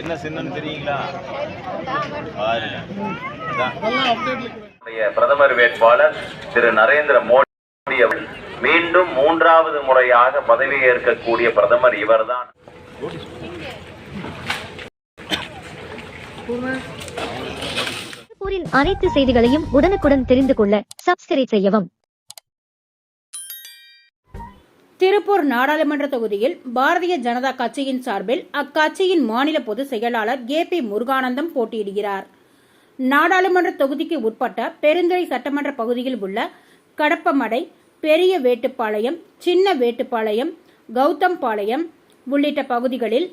என்ன சின்னம் தெரியுங்களா? பிரதமர் வேட்பாளர் திரு நரேந்திர மோடி அவர்கள் மீண்டும் மூன்றாவது முறையாக பதவியேற்கக்கூடிய பிரதமர் இவர்தான். திருப்பூரின் அனைத்து செய்திகளையும் உடனுக்குடன் தெரிந்து கொள்ள சப்ஸ்கிரைப் செய்யவும். திருப்பூர் நாடாளுமன்ற தொகுதியில் பாரதிய ஜனதா கட்சியின் சார்பில் அக்கட்சியின் மாநில பொதுச் செயலாளர் ஏ பி முருகானந்தம் போட்டியிடுகிறார். நாடாளுமன்ற தொகுதிக்கு உட்பட்ட பெருந்துறை சட்டமன்ற பகுதியில் உள்ள கடப்பமடை பெரிய வேட்டுப்பாளையம் சின்ன வேட்டுப்பாளையம் கௌதம்பாளையம் உள்ளிட்ட பகுதிகளில்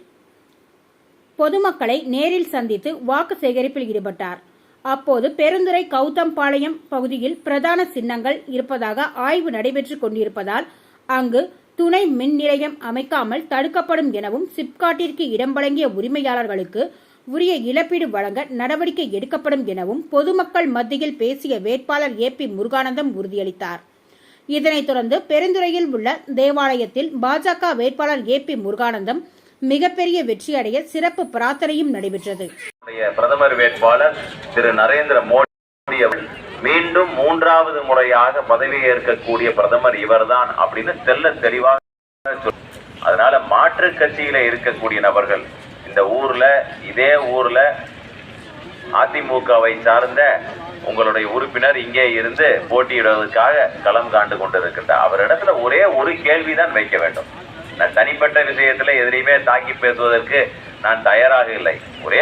பொதுமக்களை நேரில் சந்தித்து வாக்கு சேகரிப்பில் ஈடுபட்டார். அப்போது பெருந்துறை கௌதம்பாளையம் பகுதியில் பிரதான சின்னங்கள் இருப்பதாக ஆய்வு நடைபெற்றுக் கொண்டிருப்பதால் அங்கு துணை மின் நிலையம் அமைக்காமல் தடுக்கப்படும் எனவும் சிப்காட்டிற்கு இடம் வழங்கிய உரிமையாளர்களுக்கு உரிய இழப்பீடு வழங்க நடவடிக்கை எடுக்கப்படும் எனவும் பொதுமக்கள் மத்தியில் பேசிய வேட்பாளர் ஏ பி முருகானந்தம் உறுதியளித்தார். இதனைத் தொடர்ந்து பெருந்துறையில் உள்ள தேவாலயத்தில் பாஜக வேட்பாளர் ஏ பி முருகானந்தம் மிகப்பெரிய வெற்றியடைய சிறப்பு பிரார்த்தனையும் நடைபெற்றது. பிரதமர் வேட்பாளர் திரு நரேந்திர மோடி மீண்டும் மூன்றாவது முறையாக பதவியேற்கக்கூடிய பிரதமர் இவர்தான் அப்படின்னு தெல்ல தெளிவாக அதனால மாற்று கட்சியில இருக்கக்கூடிய நபர்கள் இந்த ஊர்ல இதே ஊர்ல அதிமுகவை சார்ந்த உங்களுடைய உறுப்பினர் இங்கே இருந்து போட்டியிடுவதற்காக களம் காண்டு கொண்டிருக்கின்ற அவரிடத்துல ஒரே ஒரு கேள்விதான் வைக்க வேண்டும். நான் தனிப்பட்ட விஷயத்துல எதிரையுமே தாக்கி பேசுவதற்கு நான் தயாராக இல்லை. ஒரே